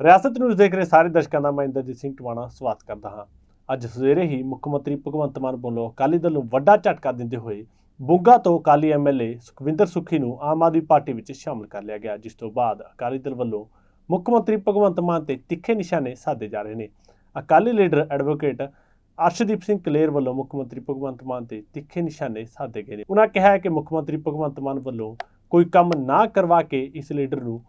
ਰਿਆਸਤ ਨਿਊਜ਼ ਦੇਖ ਰਹੇ ਸਾਰੇ ਦਰਸ਼ਕਾਂ ਦਾ ਮੈਂ ਇੰਦਰਜੀਤ ਸਿੰਘ ਟਵਾਣਾ ਸਵਾਗਤ ਕਰਦਾ ਹਾਂ। ਅੱਜ ਸਵੇਰੇ ਹੀ ਮੁੱਖ ਮੰਤਰੀ ਭਗਵੰਤ ਮਾਨ ਵੱਲੋਂ ਅਕਾਲੀ ਦਲ ਨੂੰ ਵੱਡਾ ਝਟਕਾ ਦਿੰਦੇ ਹੋਏ ਬੁੰਗਾ ਤੋਂ ਅਕਾਲੀ ਐਮਐਲਏ ਸੁਖਵਿੰਦਰ ਸੁਖੀ ਨੂੰ ਆਮ ਆਦਮੀ ਪਾਰਟੀ ਵਿੱਚ ਸ਼ਾਮਲ ਕਰ ਲਿਆ ਗਿਆ, ਜਿਸ ਤੋਂ ਬਾਅਦ ਅਕਾਲੀ ਦਲ ਵੱਲੋਂ ਮੁੱਖ ਮੰਤਰੀ ਭਗਵੰਤ ਮਾਨ ਤੇ ਤਿੱਖੇ ਨਿਸ਼ਾਨੇ ਸਾਧੇ ਜਾ ਰਹੇ ਨੇ। ਅਕਾਲੀ ਲੀਡਰ ਐਡਵੋਕੇਟ ਅਰਸ਼ਦੀਪ ਸਿੰਘ ਕਲੇਰ ਵੱਲੋਂ ਮੁੱਖ ਮੰਤਰੀ ਭਗਵੰਤ ਮਾਨ ਤੇ ਤਿੱਖੇ ਨਿਸ਼ਾਨੇ ਸਾਧੇ ਗਏ ਨੇ। ਉਹਨਾਂ ਕਿਹਾ ਕਿ ਮੁੱਖ ਮੰਤਰੀ ਭਗਵੰਤ ਮਾਨ ਵੱਲੋਂ ਕੋਈ ਕੰਮ ਨਾ ਕਰਵਾ ਕੇ ਇਸ ਲੀਡਰ ਨੂੰ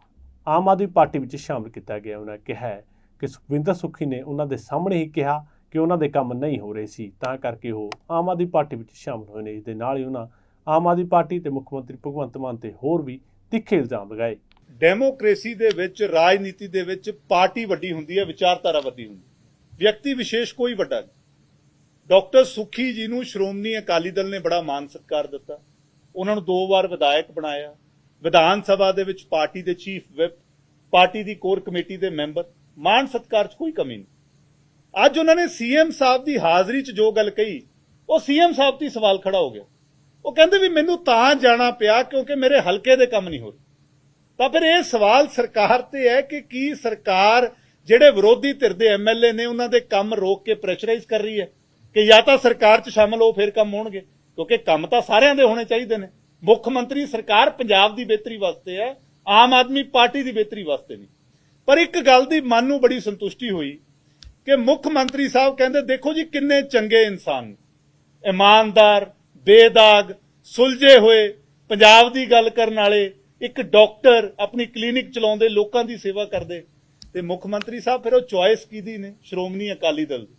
ਆਮ ਆਦਮੀ ਪਾਰਟੀ ਵਿੱਚ ਸ਼ਾਮਲ ਕੀਤਾ ਗਿਆ। ਉਹਨਾਂ ਕਿਹਾ ਹੈ ਕਿ ਸੁਖਵਿੰਦਰ ਸੁੱਖੀ ਨੇ ਉਹਨਾਂ ਦੇ ਸਾਹਮਣੇ ਹੀ ਕਿਹਾ ਕਿ ਉਹਨਾਂ ਦੇ ਕੰਮ ਨਹੀਂ ਹੋ ਰਹੇ ਸੀ, ਤਾਂ ਕਰਕੇ ਉਹ ਆਮ ਆਦਮੀ ਪਾਰਟੀ ਵਿੱਚ ਸ਼ਾਮਲ ਹੋਏ ਨੇ। ਇਸ ਦੇ ਨਾਲ ਹੀ ਉਹਨਾਂ ਆਮ ਆਦਮੀ ਪਾਰਟੀ ਤੇ ਮੁੱਖ ਮੰਤਰੀ ਭਗਵੰਤ ਮਾਨ ਤੇ ਹੋਰ ਵੀ ਤਿੱਖੇ ਇਲਜ਼ਾਮ ਲਗਾਏ। ਡੈਮੋਕ੍ਰੇਸੀ ਦੇ ਵਿੱਚ, ਰਾਜਨੀਤੀ ਦੇ ਵਿੱਚ ਪਾਰਟੀ ਵੱਡੀ ਹੁੰਦੀ ਹੈ, ਵਿਚਾਰਧਾਰਾ ਵੱਡੀ ਹੁੰਦੀ ਵਿਅਕਤੀ ਵਿਸ਼ੇਸ਼ ਕੋਈ ਵੱਡਾ ਨਹੀਂ। ਡਾਕਟਰ ਸੁਖੀ ਜੀ ਨੂੰ ਸ਼੍ਰੋਮਣੀ ਅਕਾਲੀ ਦਲ ਨੇ ਬੜਾ ਮਾਨ ਸਤਿਕਾਰ ਦਿੱਤਾ। ਉਹਨਾਂ ਨੂੰ ਦੋ ਵਾਰ ਵਿਧਾਇਕ ਬਣਾਇਆ। ਵਿਧਾਨ ਸਭਾ ਦੇ ਵਿੱਚ ਪਾਰਟੀ ਦੇ ਚੀਫ ਵਿਪ ਪਾਰਟੀ ਦੀ ਕੋਰ ਕਮੇਟੀ ਦੇ ਮੈਂਬਰ ਮਾਨ ਸਤਿਕਾਰ 'ਚ ਕੋਈ ਕਮੀ ਨਹੀਂ। ਅੱਜ ਉਹਨਾਂ ਨੇ ਸੀਐਮ ਸਾਹਿਬ ਦੀ ਹਾਜ਼ਰੀ 'ਚ ਜੋ ਗੱਲ ਕਹੀ, ਉਹ ਸੀਐਮ ਸਾਹਿਬ ਤੇ ਸਵਾਲ ਖੜਾ ਹੋ ਗਿਆ। ਉਹ ਕਹਿੰਦੇ ਵੀ ਮੈਨੂੰ ਤਾਂ ਜਾਣਾ ਪਿਆ ਕਿਉਂਕਿ ਮੇਰੇ ਹਲਕੇ ਦੇ ਕੰਮ ਨਹੀਂ ਹੋ ਰਹੇ। ਤਾਂ ਫਿਰ ਇਹ ਸਵਾਲ ਸਰਕਾਰ ਤੇ ਹੈ ਕਿ ਕੀ ਸਰਕਾਰ ਜਿਹੜੇ ਵਿਰੋਧੀ ਧਿਰ ਦੇ ਐਮਐਲਏ ਨੇ ਉਹਨਾਂ ਦੇ ਕੰਮ ਰੋਕ ਕੇ ਪ੍ਰੈਸ਼ਰਾਈਜ਼ ਕਰ ਰਹੀ ਹੈ? ਕਿ ਜਾਂ ਤਾਂ ਸਰਕਾਰ 'ਚ ਸ਼ਾਮਲ ਹੋ, ਫਿਰ ਕੰਮ ਹੋਣਗੇ? ਕਿਉਂਕਿ ਕੰਮ ਤਾਂ ਸਾਰਿਆਂ ਦੇ ਹੋਣੇ ਚਾਹੀਦੇ ਨੇ। ਮੁੱਖ ਮੰਤਰੀ ਸਰਕਾਰ ਪੰਜਾਬ ਦੀ ਬਿਹਤਰੀ ਵਾਸਤੇ ਹੈ, ਆਮ ਆਦਮੀ ਪਾਰਟੀ ਦੀ ਬਿਹਤਰੀ ਵਾਸਤੇ ਨਹੀਂ। ਪਰ ਇੱਕ ਗੱਲ ਦੀ ਮਨ ਨੂੰ ਬੜੀ ਸੰਤੁਸ਼ਟੀ ਹੋਈ ਕਿ ਮੁੱਖ ਮੰਤਰੀ ਸਾਹਿਬ ਕਹਿੰਦੇ, ਦੇਖੋ ਜੀ ਕਿੰਨੇ ਚੰਗੇ ਇਨਸਾਨ ਇਮਾਨਦਾਰ, ਬੇਦਾਗ, ਸੁਲਝੇ ਹੋਏ, ਪੰਜਾਬ ਦੀ ਗੱਲ ਕਰਨ ਵਾਲੇ, ਇੱਕ ਡਾਕਟਰ ਆਪਣੀ ਕਲੀਨਿਕ ਚਲਾਉਂਦੇ, ਲੋਕਾਂ ਦੀ ਸੇਵਾ ਕਰਦੇ। ਤੇ ਮੁੱਖ ਮੰਤਰੀ ਸਾਹਿਬ ਫਿਰ ਉਹ ਚੁਆਇਸ ਕੀਦੀ ਨੇ, ਸ਼੍ਰੋਮਣੀ ਅਕਾਲੀ ਦਲ ਦੀ।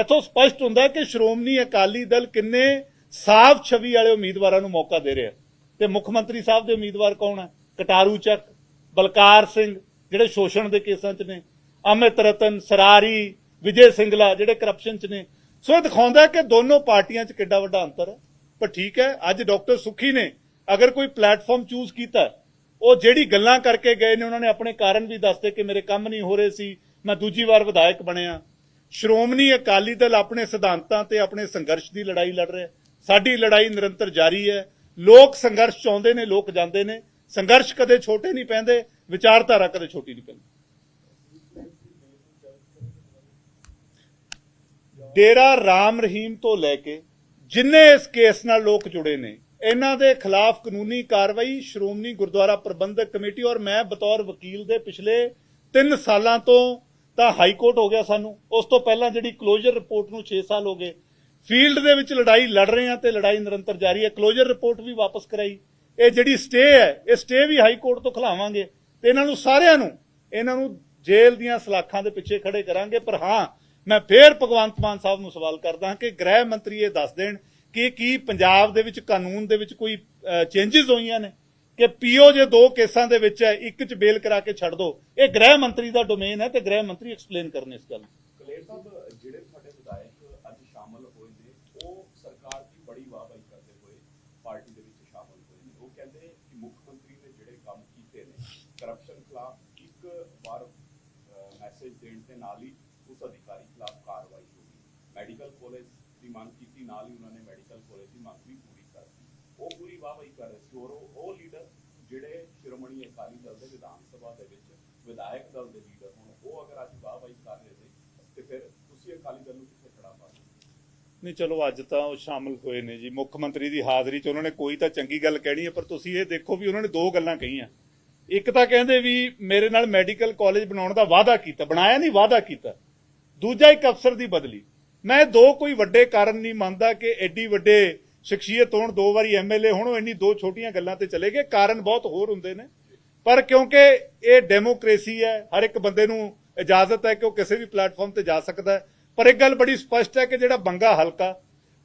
ਇਥੋਂ ਸਪਸ਼ਟ ਹੁੰਦਾ ਕਿ ਸ਼੍ਰੋਮਣੀ ਅਕਾਲੀ ਦਲ ਕਿੰਨੇ ਸਾਫ਼ ਛਵੀ ਵਾਲੇ ਉਮੀਦਵਾਰਾਂ ਨੂੰ ਮੌਕਾ ਦੇ ਰਿਹਾ। ਤੇ ਮੁੱਖ ਮੰਤਰੀ ਸਾਹਿਬ ਦੇ ਉਮੀਦਵਾਰ ਕੌਣ ਹੈ ਕਟਾਰੂ ਚੱਕ, ਬਲਕਾਰ ਸਿੰਘ, ਜਿਹੜੇ ਸ਼ੋਸ਼ਣ ਦੇ ਕੇਸਾਂ 'ਚ ਨੇ, ਅਮਿਤ ਰਤਨ, ਸਰਾਰੀ, ਵਿਜੇ ਸਿੰਗਲਾ, ਜਿਹੜੇ ਕਰਪਸ਼ਨ 'ਚ ਨੇ। ਸੋ ਇਹ ਦਿਖਾਉਂਦਾ ਕਿ ਦੋਨੋਂ ਪਾਰਟੀਆਂ 'ਚ ਕਿੱਡਾ ਵੱਡਾ ਅੰਤਰ ਹੈ। ਪਰ ਠੀਕ ਹੈ, ਅੱਜ ਡਾਕਟਰ ਸੁਖੀ ਨੇ ਅਗਰ ਕੋਈ ਪਲੇਟਫਾਰਮ ਚੂਜ਼ ਕੀਤਾ, ਉਹ ਜਿਹੜੀ ਗੱਲਾਂ ਕਰਕੇ ਗਏ ਨੇ, ਉਹਨਾਂ ਨੇ ਆਪਣੇ ਕਾਰਨ ਵੀ ਦੱਸਦੇ ਕਿ ਮੇਰੇ ਕੰਮ ਨਹੀਂ ਹੋ ਰਹੇ ਸੀ, ਮੈਂ ਦੂਜੀ ਵਾਰ ਵਿਧਾਇਕ ਬਣਿਆ। ਸ਼੍ਰੋਮਣੀ ਅਕਾਲੀ ਦਲ ਆਪਣੇ ਸਿਧਾਂਤਾਂ ਤੇ ਆਪਣੇ ਸੰਘਰਸ਼ ਦੀ ਲੜਾਈ ਲੜ ਰਿਹਾ। ਸਾਡੀ ਲੜਾਈ ਨਿਰੰਤਰ ਜਾਰੀ ਹੈ। ਲੋਕ ਸੰਘਰਸ਼ ਚਾਹੁੰਦੇ ਨੇ, ਲੋਕ ਜਾਂਦੇ ਨੇ। ਸੰਘਰਸ਼ ਕਦੇ ਛੋਟੇ ਨਹੀਂ ਪੈਂਦੇ, ਵਿਚਾਰਧਾਰਾ ਕਦੇ ਛੋਟੀ ਨਹੀਂ ਪੈਂਦੀ। ਡੇਰਾ ਰਾਮ ਰਹੀਮ ਤੋਂ ਲੈ ਕੇ ਜਿੰਨੇ ਇਸ ਕੇਸ ਨਾਲ ਲੋਕ ਜੁੜੇ ਨੇ, ਇਹਨਾਂ ਦੇ ਖਿਲਾਫ ਕਾਨੂੰਨੀ ਕਾਰਵਾਈ ਸ਼੍ਰੋਮਣੀ ਗੁਰਦੁਆਰਾ ਪ੍ਰਬੰਧਕ ਕਮੇਟੀ ਔਰ ਮੈਂ ਬਤੌਰ ਵਕੀਲ ਦੇ ਪਿਛਲੇ 3 ਸਾਲਾਂ ਤੋਂ ਤਾਂ ਹਾਈ ਕੋਰਟ ਹੋ ਗਿਆ ਸਾਨੂੰ। ਉਸ ਤੋਂ ਪਹਿਲਾਂ ਜਿਹੜੀ ਕਲੋਜ਼ਰ ਰਿਪੋਰਟ ਨੂੰ 6 ਸਾਲ ਹੋ ਗਏ ਫੀਲਡ ਦੇ ਵਿੱਚ ਲੜਾਈ ਲੜ ਰਹੇ ਹਾਂ ਤੇ ਲੜਾਈ ਨਿਰੰਤਰ ਜਾਰੀ ਹੈ। ਕਲੋਜ਼ਰ ਰਿਪੋਰਟ ਵੀ ਵਾਪਸ ਕਰਾਈ। ਇਹ ਜਿਹੜੀ ਸਟੇ ਹੈ, ਇਹ ਸਟੇ ਵੀ ਹਾਈ ਕੋਰਟ ਤੋਂ ਖਿਲਾਵਾਂਗੇ ਤੇ ਇਹਨਾਂ ਨੂੰ ਸਾਰਿਆਂ ਨੂੰ, ਇਹਨਾਂ ਨੂੰ ਜੇਲ੍ਹ ਦੀਆਂ ਸਲਾਖਾਂ ਦੇ ਪਿੱਛੇ ਖੜੇ ਕਰਾਂਗੇ। ਪਰ ਹਾਂ, ਮੈਂ ਫੇਰ ਭਗਵੰਤ ਮਾਨ ਸਾਹਿਬ ਨੂੰ ਸਵਾਲ ਕਰਦਾ ਕਿ ਗ੍ਰਹਿ ਮੰਤਰੀ ਇਹ ਦੱਸ ਦੇਣ ਕਿ ਕੀ ਪੰਜਾਬ ਦੇ ਵਿੱਚ ਕਾਨੂੰਨ ਦੇ ਵਿੱਚ ਕੋਈ ਚੇਂਜਸ ਹੋਈਆਂ ਨੇ? ਕਿ ਪੀਓ ਜੇ ਦੋ ਕੇਸਾਂ ਦੇ ਵਿੱਚ ਹੈ, ਇੱਕ ਚ ਬੇਲ ਕਰਾ ਕੇ ਛੱਡ ਦੋ। ਇਹ ਗ੍ਰਹਿ ਮੰਤਰੀ ਦਾ ਡੋਮੇਨ ਹੈ ਤੇ ਗ੍ਰਹਿ ਮੰਤਰੀ ਐਕਸਪਲੇਨ ਕਰਨ ਇਸ ਗੱਲ ਨੂੰ। ਕਲੇਰ ਸਾਹਿਬ, ਜਿਹੜੇ ਤੁਹਾਡੇ ਵਿਧਾਇਕ ਅੱਜ ਸ਼ਾਮਲ ਹੋਏ ਨੇ। ਉਹ ਸਰਕਾਰ ਦੀ ਬੜੀ ਵਾਹਵਾਹੀ ਕਰਦੇ ਹੋਏ ਪਾਰਟੀ ਦੇ ਵਿੱਚ ਸ਼ਾਮਲ ਹੋਏ ਨੇ। ਉਹ ਕਹਿੰਦੇ ਕਿ ਮੁੱਖ ਮੰਤਰੀ ਨੇ ਜਿਹੜੇ ਕੰਮ ਕੀਤੇ ਨੇ ਕਰਪਸ਼ਨ ਖਿਲਾਫ ਇੱਕ ਵਾਰ ਮੈਸੇਜ ਦੇਣ ਦੇ ਨਾਲ ਹੀ ਉਸ ਅਧਿਕਾਰੀ ਖਿਲਾਫ ਕਾਰਵਾਈ ਹੋਈ ਮੈਡੀਕਲ ਕਾਲਜ ਦੀ ਮੰਗ ਕੀਤੀ, ਨਾਲ ਹੀ ਉਹਨਾਂ ਨੇ ਮੈਡੀਕਲ ਕਾਲਜ ਦੀ ਮੰਗ ਵੀ ਪੂਰੀ ਕਰਤੀ। ਉਹ ਪੂਰੀ ਵਾਹਵਾਹੀ ਕਰ ਰਹੇ ਸੀ। ਔਰ ਉਹ ਲੀਡਰ ਜਿਹੜੇ ਸ਼੍ਰੋਮਣੀ ਅਕਾਲੀ ਦਲ ਦੇ ਵਿਧਾਨ ਸਭਾ ਦੇ ਵਿੱਚ ਵਿਧਾਇਕ ਦਲ ਦੇ ਲੀਡਰ ਹੋਣ, ਉਹ ਅਗਰ ਅੱਜ ਵਾਹਵਾਹੀ ਕਰ ਰਹੇ ਨੇ, ਤੇ ਫਿਰ ਤੁਸੀਂ ਅਕਾਲੀ ਦਲ ਨੂੰ ਨਹੀਂ, ਚਲੋ ਅੱਜ ਤਾਂ ਉਹ ਸ਼ਾਮਲ ਹੋਏ ਨੇ ਜੀ। ਮੁੱਖ ਮੰਤਰੀ ਦੀ ਹਾਜ਼ਰੀ 'ਚ ਉਹਨਾਂ ਨੇ ਕੋਈ ਤਾਂ ਚੰਗੀ ਗੱਲ ਕਹਿਣੀ ਹੈ, ਪਰ ਤੁਸੀਂ ਇਹ ਦੇਖੋ ਵੀ ਉਹਨਾਂ ਨੇ ਦੋ ਗੱਲਾਂ ਕਹੀਆਂ। ਇੱਕ ਤਾਂ ਕਹਿੰਦੇ ਵੀ ਮੇਰੇ ਨਾਲ ਮੈਡੀਕਲ ਕਾਲਜ ਬਣਾਉਣ ਦਾ ਵਾਅਦਾ ਕੀਤਾ, ਬਣਾਇਆ ਨਹੀਂ, ਵਾਅਦਾ ਕੀਤਾ। ਦੂਜਾ ਇੱਕ ਅਫਸਰ ਦੀ ਬਦਲੀ। ਮੈਂ ਦੋ ਕੋਈ ਵੱਡੇ ਕਾਰਨ ਨਹੀਂ ਮੰਨਦਾ ਕਿ ਐਡੀ ਵੱਡੇ ਸ਼ਖਸੀਅਤ ਹੋਣ, ਦੋ ਵਾਰੀ ਐਮਐਲਏ ਹੋਣ, ਉਹ ਇੰਨੀ ਦੋ ਛੋਟੀਆਂ ਗੱਲਾਂ ਤੇ ਚਲੇ ਗਏ। ਕਾਰਨ ਬਹੁਤ ਹੋਰ ਹੁੰਦੇ ਨੇ। ਪਰ ਕਿਉਂਕਿ ਇਹ ਡੈਮੋਕ੍ਰੇਸੀ ਹੈ, ਹਰ ਇੱਕ ਬੰਦੇ ਨੂੰ ਇਜਾਜ਼ਤ ਹੈ ਕਿ ਉਹ ਕਿਸੇ ਵੀ ਪਲੇਟਫਾਰਮ ਤੇ ਜਾ ਸਕਦਾ ਹੈ। ਪਰ ਇੱਕ ਗੱਲ ਬੜੀ ਸਪਸ਼ਟ ਹੈ ਕਿ ਜਿਹੜਾ ਬੰਗਾ ਹਲਕਾ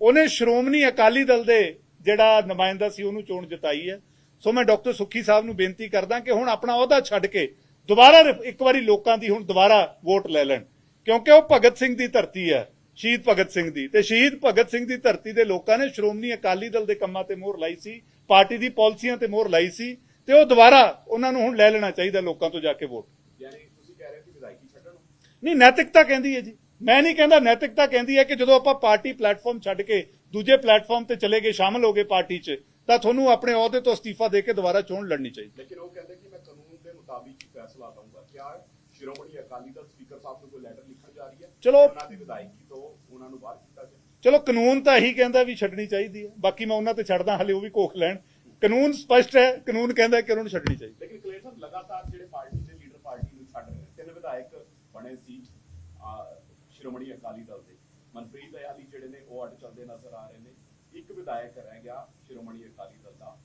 ਉਹਨੇ ਸ਼੍ਰੋਮਣੀ ਅਕਾਲੀ ਦਲ ਦੇ ਜਿਹੜਾ ਨੁਮਾਇੰਦਾ ਸੀ ਉਹਨੂੰ ਚੋਣ ਜਿਤਾਈ ਹੈ। ਸੋ ਮੈਂ ਡਾਕਟਰ ਸੁੱਖੀ ਸਾਹਿਬ ਨੂੰ ਬੇਨਤੀ ਕਰਦਾ ਕਿ ਹੁਣ ਆਪਣਾ ਅਹੁਦਾ ਛੱਡ ਕੇ ਦੁਬਾਰਾ ਇੱਕ ਵਾਰੀ ਲੋਕਾਂ ਦੀ ਹੁਣ ਦੁਬਾਰਾ ਵੋਟ ਲੈ ਲੈਣ। ਕਿਉਂਕਿ ਉਹ ਭਗਤ ਸਿੰਘ ਦੀ ਧਰਤੀ ਹੈ ਸ਼ਹੀਦ ਭਗਤ ਸਿੰਘ ਦੀ। ਤੇ ਸ਼ਹੀਦ ਭਗਤ ਸਿੰਘ ਦੀ ਧਰਤੀ ਦੇ ਲੋਕਾਂ ਨੇ ਸ਼੍ਰੋਮਣੀ ਅਕਾਲੀ ਦਲ ਦੇ ਕੰਮਾਂ ਤੇ ਮੋਹਰ ਲਾਈ ਸੀ ਪਾਰਟੀ ਦੀ ਪਾਲਿਸੀਆਂ ਤੇ ਮੋਹਰ ਲਾਈ ਸੀ ਤੇ ਉਹ ਦੁਬਾਰਾ ਉਹਨਾਂ ਨੂੰ ਹੁਣ ਲੈ ਲੈਣਾ ਚਾਹੀਦਾ ਲੋਕਾਂ ਤੋਂ ਜਾ ਕੇ ਵੋਟ। ਯਾਨੀ ਤੁਸੀਂ ਕਹਿ ਰਹੇ ਹੋ ਕਿ ਵਿਧਾਇਕੀ ਛੱਡਣ। ਨਹੀਂ ਨੈਤਿਕਤਾ ਕਹਿੰਦੀ ਹੈ ਜੀ। ਮੈਂ ਨਹੀਂ ਕਹਿੰਦਾ ਨੈਤਿਕਤਾ ਕਹਿੰਦੀ ਹੈ ਕਿ ਜਦੋਂ ਆਪਾਂ ਪਾਰਟੀ ਪਲੇਟਫਾਰਮ ਛੱਡ ਕੇ ਦੂਜੇ ਪਲੇਟਫਾਰਮ ਤੇ ਚਲੇ ਗਏ ਸ਼ਾਮਲ ਹੋ ਗਏ ਪਾਰਟੀ 'ਚ ਤਾਂ ਤੁਹਾਨੂੰ ਆਪਣੇ ਅਹੁਦੇ ਤੋਂ ਅਸਤੀਫਾ ਦੇ ਕੇ ਦੁਬਾਰਾ ਚੋਣ ਲੜਨੀ ਚਾਹੀਦੀ ਲੇਕਿਨ ਉਹ ਕਹਿੰਦੇ ਕਿ ਮੈਂ ਕਾਨੂੰਨ ਦੇ ਮੁਤਾਬਿਕ ਹੀ ਫੈਸਲਾ ਲਵਾਂਗਾ ਕਿਆ ਸ਼੍ਰੋਮਣੀ ਅਕਾਲੀ ਦਲ ਸਪੀਕਰ ਸਾਹਿਬ ਨੂੰ ਕੋਈ ਲੈਟਰ ਲਿਖਣ ਜਾ ਰਹੀ ਹੈ? ਚਲੋ। ਉਹਨਾਂ ਦੀ ਵਿਧਾਇਕੀ ਤੋਂ ਉਹਨਾਂ ਨੂੰ ਬਾਹਰ ਕੀਤਾ ਜਾਏ ਚਲੋ ਕਾਨੂੰਨ ਤਾਂ ਇਹੀ ਕਹਿੰਦਾ ਵੀ ਛੱਡਣੀ ਚਾਹੀਦੀ ਹੈ। ਬਾਕੀ ਮੈਂ ਉਹਨਾਂ ਤੇ ਛੱਡਦਾ ਹਲੇ ਉਹ ਵੀ ਕੋਖ ਲੈਣ। ਕਾਨੂੰਨ ਸਪਸ਼ਟ ਹੈ ਕਾਨੂੰਨ ਕਹਿੰਦਾ ਕਿ ਉਹਨਾਂ ਨੂੰ ਛੱਡਣੀ ਚਾਹੀਦੀ ਲੇਕਿਨ ਕਲੇਰ ਸਾਹਿਬ ਲਗਾਤਾਰ ਜਿਹੜੇ ਪਾਰਟੀ ਦੇ ਲੀਡਰ ਪਾਰਟੀ ਨੂੰ ਛੱਡ ਰਹੇ ਤਿੰਨ ਵਿਧਾਇਕ ਬਣੇ ਸੀ। ਸ਼੍ਰੋਮਣੀ ਅਕਾਲੀ ਦਲ ਦੇ। ਮਨਪ੍ਰੀਤ ਦਇਆਲੀ ਜਿਹੜੇ ਨੇ ਉਹ ਅੱਡ ਚੱਲਦੇ ਨਜ਼ਰ ਆ ਰਹੇ ਨੇ। ਇੱਕ ਵਿਧਾਇਕ ਰਹਿ ਗਿਆ ਸ਼੍ਰੋਮਣੀ ਅਕਾਲੀ ਦਲ ਦਾ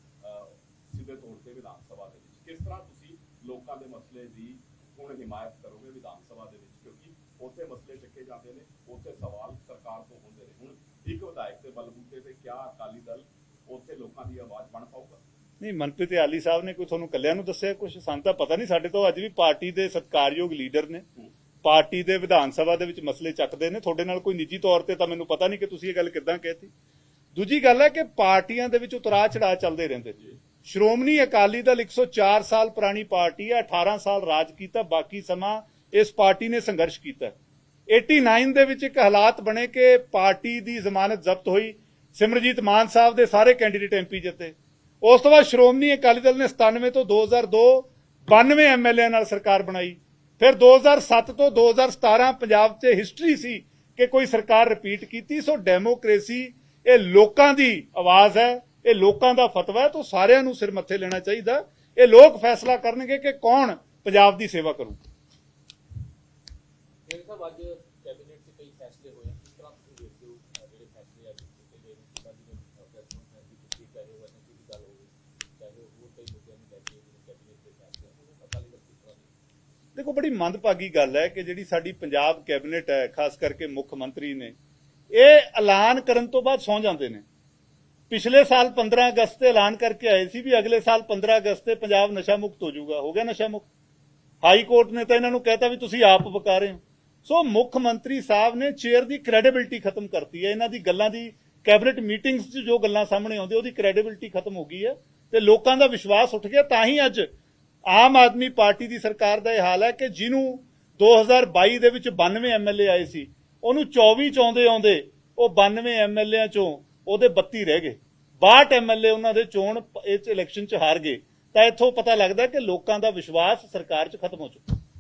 ਸਿੱਧੇ ਤੌਰ ਤੇ ਵਿਧਾਨ ਸਭਾ ਦੇ ਵਿੱਚ। ਕਿਸ ਤਰ੍ਹਾਂ ਤੁਸੀਂ ਲੋਕਾਂ ਦੇ ਮਸਲੇ ਦੀ ਹੁਣ ਹਿਮਾਇਤ ਕਰੋਗੇ ਵਿਧਾਨ ਸਭਾ ਦੇ ਵਿੱਚ? ਕਿਉਂਕਿ ਉੱਥੇ ਮਸਲੇ ਚੱਕੇ ਜਾਂਦੇ ਨੇ ਉੱਥੇ ਸਵਾਲ ਸਰਕਾਰ ਤੋਂ ਹੁੰਦੇ ਨੇ। ਹੁਣ ਇੱਕ ਵਿਧਾਇਕ ਦੇ ਬਲਬੂਤੇ ਤੇ ਕਿਆ ਅਕਾਲੀ ਦਲ ਉੱਥੇ ਲੋਕਾਂ ਦੀ ਆਵਾਜ਼ ਬਣ ਪਾਊਗਾ? ਨਹੀਂ ਮਨਪ੍ਰੀਤ ਆਲੀ ਸਾਹਿਬ ਨੇ ਕੋਈ ਤੁਹਾਨੂੰ ਕੱਲਿਆਂ ਨੂੰ ਦੱਸਿਆ ਕੁਝ ਸਾਨੂੰ ਤਾਂ ਪਤਾ ਨਹੀਂ ਸਾਡੇ ਤੋਂ ਅੱਜ ਵੀ ਪਾਰਟੀ ਦੇ ਸਤਿਕਾਰਯੋਗ ਲੀਡਰ ਨੇ। ਪਾਰਟੀ ਦੇ ਵਿਧਾਨ ਸਭਾ ਦੇ ਵਿੱਚ ਮਸਲੇ ਚੱਕਦੇ ਨੇ। ਤੁਹਾਡੇ ਨਾਲ ਕੋਈ ਨਿੱਜੀ ਤੌਰ ਤੇ ਤਾਂ ਮੈਨੂੰ ਪਤਾ ਨਹੀਂ ਕਿ ਤੁਸੀਂ ਇਹ ਗੱਲ ਕਿੱਦਾਂ ਕਹਿਤੀ। ਦੂਜੀ ਗੱਲ ਹੈ ਕਿ ਪਾਰਟੀਆਂ ਦੇ ਵਿੱਚ ਉਤਰਾ ਚੜਾਅ ਚੱਲਦੇ ਰਹਿੰਦੇ ਨੇ। ਸ਼੍ਰੋਮਣੀ ਅਕਾਲੀ ਦਲ 104 ਸਾਲ ਪੁਰਾਣੀ ਪਾਰਟੀ ਹੈ 18 ਸਾਲ ਰਾਜ ਕੀਤਾ, ਬਾਕੀ ਸਮਾਂ ਇਸ ਪਾਰਟੀ ਨੇ ਸੰਘਰਸ਼ ਕੀਤਾ। 89 ਦੇ ਵਿੱਚ ਇੱਕ ਹਾਲਾਤ ਬਣੇ ਕਿ ਪਾਰਟੀ ਦੀ ਜ਼ਮਾਨਤ ਜ਼ਬਤ ਹੋਈ। ਸਿਮਰਜੀਤ ਮਾਨ ਸਾਹਿਬ ਦੇ ਸਾਰੇ ਕੈਂਡੀਡੇਟ ਐਮਪੀ ਜਿੱਤੇ। ਉਸ ਤੋਂ ਬਾਅਦ ਸ਼੍ਰੋਮਣੀ ਅਕਾਲੀ ਦਲ ਨੇ 97 ਤੋਂ 2002 92 ਐਮਐਲਏ ਨਾਲ ਸਰਕਾਰ ਬਣਾਈ। ਫਿਰ 2007 ਤੋਂ 2017 ਪੰਜਾਬ 'ਚ ਹਿਸਟਰੀ ਸੀ ਕਿ ਕੋਈ ਸਰਕਾਰ ਰਿਪੀਟ ਕੀਤੀ। ਸੋ ਡੈਮੋਕ੍ਰੇਸੀ ਇਹ ਲੋਕਾਂ ਦੀ ਆਵਾਜ਼ ਹੈ, ਇਹ ਲੋਕਾਂ ਦਾ ਫਤਵਾ ਹੈ, ਤਾਂ ਸਾਰਿਆਂ ਨੂੰ ਸਿਰ ਮੱਥੇ ਲੈਣਾ ਚਾਹੀਦਾ। ਇਹ ਲੋਕ ਫੈਸਲਾ ਕਰਨਗੇ ਕਿ ਕੌਣ ਪੰਜਾਬ ਦੀ ਸੇਵਾ ਕਰੂ ਮੇਰੇ ਸਾਹਿਬ ਅੱਜ ਕੈਬਨਿਟ 'ਚ ਕਈ ਫੈਸਲੇ ਹੋਏ ਆ। ਕਿਸ ਤਰ੍ਹਾਂ ਤੁਸੀਂ ਦੇਖਦੇ ਹੋ ਅਹ ਜਿਹੜੇ ਫੈਸਲੇ ਅੱਜ ਕੀਤੇ ਗਏ ਨੇ ਜਿੱਦਾਂ ਜਿਵੇਂ ਪ੍ਰੈਸ ਕਾਨਫਰੰਸ ਦੀ ਕੀਤੀ ਚਾਹੇ ਉਹ ਐਨਐਸਸੀ ਦੀ ਗੱਲ ਹੋਵੇ ਚਾਹੇ ਹੋਰ ਕਈ ਮੁੱਦਿਆਂ ਨੂੰ ਲੈ ਕੇ ਜਿਹੜੇ ਕੈਬਨਿਟ ਦੇ ਫੈਸਲੇ ਆ, ਉਹਨੂੰ ਅਕਾਲੀ ਦਲ ਕਿਸ ਤਰ੍ਹਾਂ ਦੇਖਦੇ ਦੇਖੋ, ਬੜੀ ਮੰਦਭਾਗੀ ਗੱਲ ਹੈ ਕਿ ਜਿਹੜੀ ਸਾਡੀ ਪੰਜਾਬ ਕੈਬਨਿਟ ਹੈ, ਖਾਸ ਕਰਕੇ ਮੁੱਖ ਮੰਤਰੀ ਨੇ, ਇਹ ਐਲਾਨ ਕਰਨ ਤੋਂ ਬਾਅਦ ਸੌਂ ਜਾਂਦੇ ਨੇ। ਪਿਛਲੇ ਸਾਲ 15 ਅਗਸਤ ਤੇ ਐਲਾਨ ਕਰਕੇ ਆਏ ਸੀ ਵੀ ਅਗਲੇ ਸਾਲ 15 ਅਗਸਤ ਤੇ ਪੰਜਾਬ ਨਸ਼ਾ ਮੁਕਤ ਹੋ ਜਾਊਗਾ। ਹੋ ਗਿਆ ਨਸ਼ਾ ਮੁਕਤ? ਹਾਈ ਕੋਰਟ ਨੇ ਤਾਂ ਇਹਨਾਂ ਨੂੰ ਕਹਿਤਾ ਵੀ ਤੁਸੀਂ ਆਪ ਵਕਾ ਰਹੇ ਹੋ। ਸੋ ਮੁੱਖ ਮੰਤਰੀ ਸਾਹਿਬ ਨੇ ਚੇਅਰ ਦੀ ਕ੍ਰੈਡੀਬਿਲਟੀ ਖਤਮ ਕਰਤੀ ਹੈ। ਇਹਨਾਂ ਦੀ ਗੱਲਾਂ ਦੀ ਕੈਬਨਿਟ ਮੀਟਿੰਗਸ 'ਚ ਜੋ ਗੱਲਾਂ ਸਾਹਮਣੇ ਆਉਂਦੀਆਂ, ਉਹਦੀ ਕ੍ਰੈਡੀਬਿਲਟੀ ਖਤਮ ਹੋ ਗਈ ਹੈ ਤੇ ਲੋਕਾਂ ਦਾ ਵਿਸ਼ਵਾਸ ਉੱਠ ਗਿਆ। ਤਾਂ ਹੀ ਅੱਜ ਆਮ ਆਦਮੀ ਪਾਰਟੀ ਦੀ ਸਰਕਾਰ ਦਾ ਇਹ ਹਾਲ ਹੈ ਕਿ ਜਿਹਨੂੰ 2022 ਦੇ ਵਿੱਚ 92 ਐਮਐਲਏ ਆਏ ਸੀ, ਉਹਨੂੰ 24 ਚ ਆਉਂਦੇ ਆਉਂਦੇ ਉਹ 92 ਐਮਐਲਏਆਂ ਚੋਂ ਉਹਦੇ 32 ਰਹਿ ਗਏ। 62 ਐਮਐਲਏ ਉਹਨਾਂ ਦੇ ਚੋਣ ਇਸ ਇਲੈਕਸ਼ਨ 'ਚ ਹਾਰ ਗਏ। ਤਾਂ ਇੱਥੋਂ ਪਤਾ ਲੱਗਦਾ ਕਿ ਲੋਕਾਂ ਦਾ ਵਿਸ਼ਵਾਸ ਸਰਕਾਰ 'ਚ ਖਤਮ ਹੋ ਚੁੱਕਾ।